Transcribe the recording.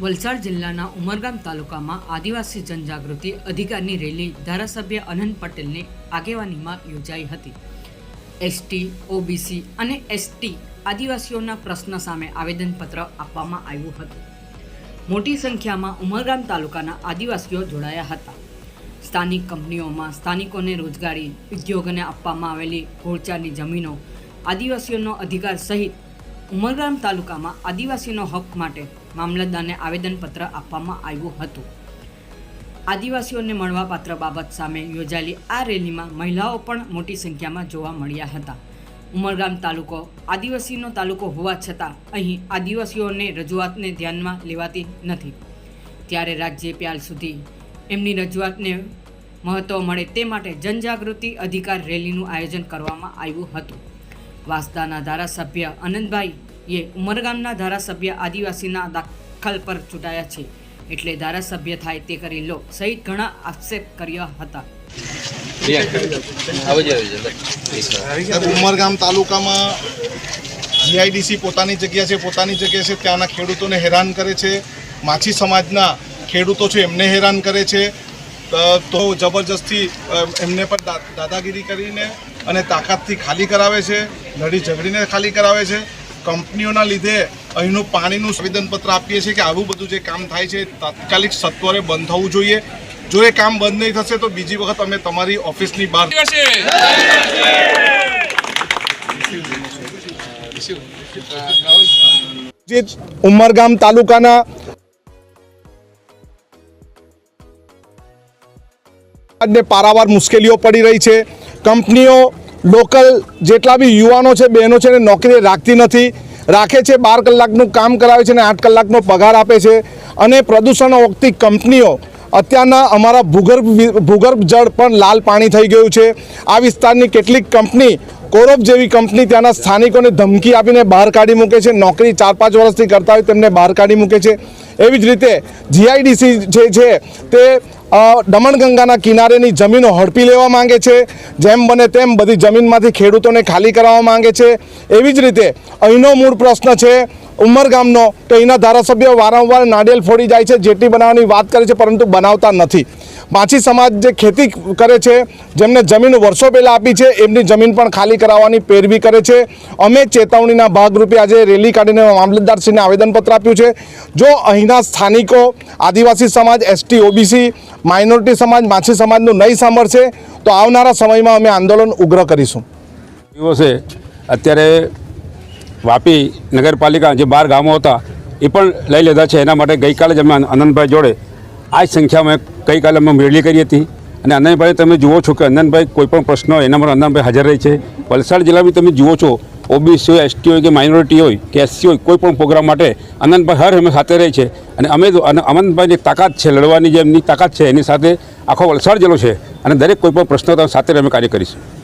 વલસાડ જિલ્લાના ઉમરગામ તાલુકામાં આદિવાસી જનજાગૃતિ અધિકારની રેલી ધારાસભ્ય અનંત પટેલની આગેવાનીમાં યોજાઈ હતી. એસટી, ઓબીસી અને એસટી આદિવાસીઓના પ્રશ્ન સામે આવેદનપત્ર આપવામાં આવ્યું હતું. મોટી સંખ્યામાં ઉમરગામ તાલુકાના આદિવાસીઓ જોડાયા હતા. સ્થાનિક કંપનીઓમાં સ્થાનિકોને રોજગારી, ઉદ્યોગોને આપવામાં આવેલી ઘોળચાની જમીનો, આદિવાસીઓનો અધિકાર સહિત ઉમરગામ તાલુકામાં આદિવાસીનો હક માટે મામલતદારને આવેદનપત્ર આપવામાં આવ્યું હતું. આદિવાસીઓને મળવાપાત્ર બાબત સામે યોજાયેલી આ રેલીમાં મહિલાઓ પણ મોટી સંખ્યામાં જોવા મળ્યા હતા. ઉમરગામ તાલુકો આદિવાસીનો તાલુકો હોવા છતાં અહીં આદિવાસીઓને રજૂઆતને ધ્યાનમાં લેવાતી નથી. ત્યારે રાજ્યપાલ સુધી એમની રજૂઆતને મહત્ત્વ મળે તે માટે જનજાગૃતિ અધિકાર રેલીનું આયોજન કરવામાં આવ્યું હતું. વાંસદાના ધારાસભ્ય આનંદભાઈએ ઉમરગામના ધારાસભ્ય આદિવાસીના દાખલ પર ચૂંટાયા છે. એટલે ધારાસભ્ય થાય તે કરી લો સહિત ઘણા આક્ષેપ કર્યા હતા. ઉમરગામ તાલુકામાં જીઆઈડીસી પોતાની જગ્યા છે પોતાની જગ્યા છે ત્યાંના ખેડૂતોને હેરાન કરે છે. માછી સમાજના ખેડૂતો છે એમને હેરાન કરે છે. તો જબરજસ્તી એમને પર દાદાગીરી કરીને અને તાકાતથી ખાલી કરાવે છે લડી ઝઘડીને ખાલી કરાવે છે. કંપનીઓના લીધે અહીંનું પાણીનું સંવેદનપત્ર આપીએ છીએ કે આવું બધું જે કામ થાય છે તાત્કાલિક સત્વરે બંધ થવું જોઈએ. જો એ કામ બંધ નહીં થશે તો બીજી વખત અમે તમારી ઓફિસની બહાર જે ઉમરગામ તાલુકાના પારાવાર મુશ્કેલીઓ પડી રહી છે. કંપનીઓ લોકલ જેટલા બી યુવાનો છે, બહેનો છે ને નોકરી રાખતી નથી. રાખે છે, બાર કલાકનું કામ કરાવે છે અને આઠ કલાકનો પગાર આપે છે. અને પ્રદૂષણ ઓગતી કંપનીઓ અત્યારના અમારા ભૂગર્ભ ભૂગર્ભ જળ પણ લાલ પાણી થઈ ગયું છે. આ વિસ્તારની કેટલીક કંપની કોરોપ જેવી કંપની ત્યાંના સ્થાનિકોને ધમકી આપીને બહાર કાઢી મૂકે છે. નોકરી ચાર પાંચ વર્ષથી કરતા હોય તેમને બહાર કાઢી મૂકે છે. એવી જ રીતે જીઆઈડીસી જે છે, તે દમણગંગાના કિનારેની જમીનો હડપી લેવા માંગે છે. જેમ બને તેમ બધી જમીનમાંથી ખેડૂતોને ખાલી કરાવવા માંગે છે. એવી જ રીતે અહીંનો મૂળ પ્રશ્ન છે ઉમરગામનો તો અહીંના ધારાસભ્યો વારંવાર નાળિયેર ફોડી જાય છે જેટી બનાવવાની વાત કરે છે, પરંતુ બનાવતા નથી. માછી સમાજ જે ખેતી કરે છે, જેમને જમીન વર્ષો પહેલાં આપી છે, એમની જમીન પણ ખાલી કરાવવાની પેરવી કરે છે. અમે ચેતવણીના ભાગરૂપે આજે રેલી કાઢીને મામલતદારશ્રીને આવેદનપત્ર આપ્યું છે. જો અહીંના સ્થાનિકો, આદિવાસી સમાજ, એસટી, ઓબીસી, માઇનોરિટી સમાજ, માછી સમાજનું નહીં સાંભળશે, તો આવનારા સમયમાં અમે આંદોલન ઉગ્ર કરીશું. દિવસે અત્યારે વાપી નગરપાલિકા જે બાર ગામો હતા, એ પણ લઈ લીધા છે. એના માટે ગઈકાલે જ અમે આનંદભાઈ જોડે આ જ સંખ્યામાં ગઈકાલે અમે મેળવી કરી હતી. અને આનંદભાઈ તમે જુઓ છો કે આનંદભાઈ કોઈ પણ પ્રશ્ન હોય, એના માટે આનંદભાઈ હાજર રહે છે. વલસાડ જિલ્લામાં તમે જુઓ છો, ઓબીસી હોય, એસટી હોય કે માઇનોરિટી હોય કે એસસી હોય, કોઈ પણ પ્રોગ્રામ માટે અનંતભાઈ હર અમે સાથે રહે છે. અને અમે તો, અને આનંદભાઈની એક તાકાત છે, લડવાની જે એમની તાકાત છે, એની સાથે આખો વલસાડ જિલ્લો છે. અને દરેક કોઈ પણ પ્રશ્નો સાથે અમે કાર્ય કરીશું.